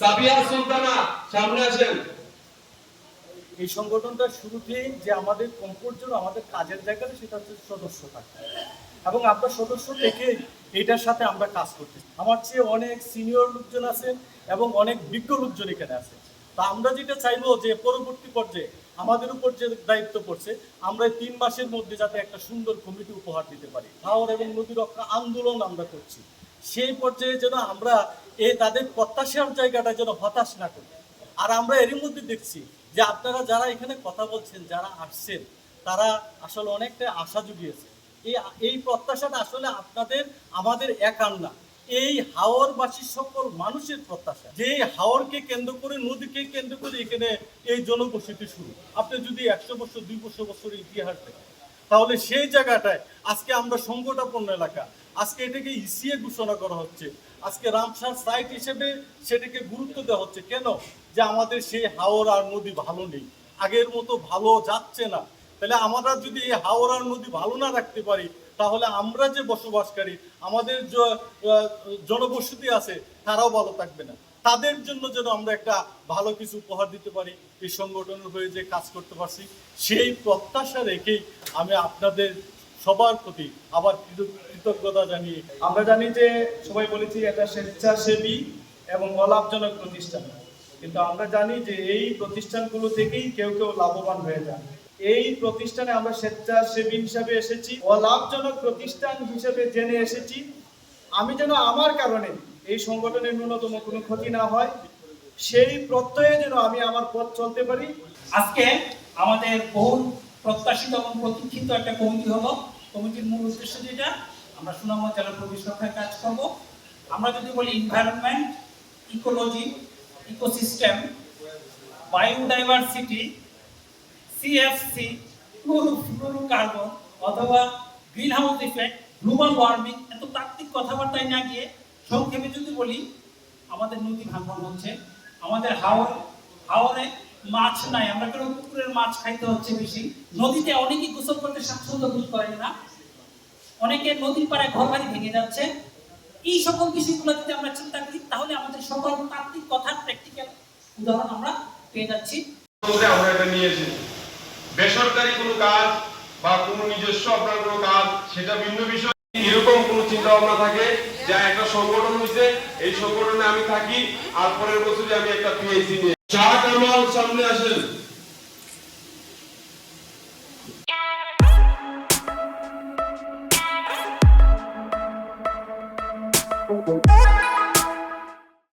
সাবিয়া সুলতানা, সামনে আসেন। এই সংগঠনটা শুরুতেই যে আমাদের কমফোর্ট জোন আমাদের কাজের জায়গাটা সেটা হচ্ছে সদস্য থাকা এবং আমরা সদস্য থেকে এটার সাথে আমরা কাজ করতেছি। আমার চেয়ে অনেক সিনিয়র লোকজন আছেন এবং অনেক বিজ্ঞ লোকজন এখানে আছে তা আমরা যেটা চাইব যে পরবর্তী পর্যায়ে আমাদের উপর যে দায়িত্ব পড়ছে, আমরা তিন মাসের মধ্যে যাতে একটা সুন্দর কমিটি উপহার দিতে পারি। হাওর এবং নদী রক্ষা আন্দোলন আমরা করছি। সেই পর্যায়ে যেন আমরা এই তাদের প্রত্যাশার জায়গাটা যেন হতাশ না করি। আর আমরা এরই মধ্যে দেখছি যে আপনারা যারা এখানে কথা বলছেন, যারা আসছেন, তারা আসলে অনেকটা আশা জুগিয়েছে এই এই প্রত্যাশাটা আসলে আপনাদের, আমাদের একার না এই হাওরবাসী সকল মানুষের প্রত্যাশা। যে হাওরকে কেন্দ্র করে, নদীকে কেন্দ্র করে এখানে এই জনবসতি শুরু। আপনি যদি একশো বছর, দুই বছর বছরের ইতিহাস দেখেন তাহলে সেই জায়গাটায় আজকে আমরা সংকটাপন্ন এলাকা। আজকে এটাকে ইসিএ ঘোষণা করা হচ্ছে। আজকে রামসার সাইট হিসেবে সেটাকে গুরুত্ব দেওয়া হচ্ছে। কেন? যে আমাদের সেই হাওর আর নদী ভালো নেই। আগের মতো ভালো যাচ্ছে না। তাহলে আমরা যদি এই হাওর আর নদী ভালো না রাখতে পারি, তাহলে আমরা যে বসবাসকারী, আমাদের জনবসতি আছে, তারাও ভালো থাকবে না। তাদের জন্য যেন আমরা একটা ভালো কিছু উপহার দিতে পারি, এই সংগঠনের হয়ে যে কাজ করতে পারছি, সেই প্রত্যাশা রেখেই আমি আপনাদের সবার প্রতি আবার কৃতজ্ঞতা জানিয়ে আমরা জানি যে সবাই বলেছি এটা স্বেচ্ছাসেবী এবং অলাভজনক প্রতিষ্ঠান। কিন্তু আমরা জানি যে এই প্রতিষ্ঠানগুলো থেকেই কেউ কেউ লাভবান হয়ে যান। এই প্রতিষ্ঠানে আমরা স্বেচ্ছাসেবী হিসাবে এসেছি, অলাভজনক প্রতিষ্ঠান হিসেবে জেনে এসেছি। আমি যেন আমার কারণে এই সংগঠনের ন্যূনতম কোনো ক্ষতি না হয়। সেই প্রত্যয়ে যেন আমি আমার পথ চলতে পারি। আজকে আমাদের বহু প্রত্যাশিত এবং প্রতীক্ষিত একটা কমিটি হলো। কমিটির মূল উদ্দেশ্য যেটা, আমরা সুনামগঞ্জ জেলা প্রবেশ রক্ষায় কাজ করব। আমরা যদি বলি environment ecology ecosystem biodiversity CFC fluorocarbon অথবা greenhouse effect global warming এত তাত্ত্বিক কথাবার্তায় না গিয়ে সংক্ষেপে যদি বলি, আমাদের নদী ভাঙন হচ্ছে, আমাদের হাওর, হাওরে মাছ নাই, আমরা কেন পুকুরের মাছ খাইতে হচ্ছে বেশি? নদীতে অনেকেই গোসল করতে স্বাচ্ছন্দ্য বোধ করেন না। অনেকে নদীর পাড়ে ঘর বাড়ি ভেঙে যাচ্ছে। এই সকল বিষয়গুলো যদি আমরা চিন্তা করি, তাহলে আমাদের সকল তাত্ত্বিক কথার প্র্যাকটিক্যাল উদাহরণ আমরা পেয়ে যাচ্ছি। আমরা এটা নিয়ে এসেছি। বেসরকারি কোনো কাজ বা কোনো নিজস্ব আপনার কোনো কাজ, সেটা ভিন্ন বিষয়। এরকম কোনো চিন্তা ভাবনা থাকে যা একটা সংগঠন হয়েছে এই সংগঠনে আমি থাকি, আর পরের বছরে আমি একটা পিএইচডি নিয়ে শাহ কামাল সামনে আসেন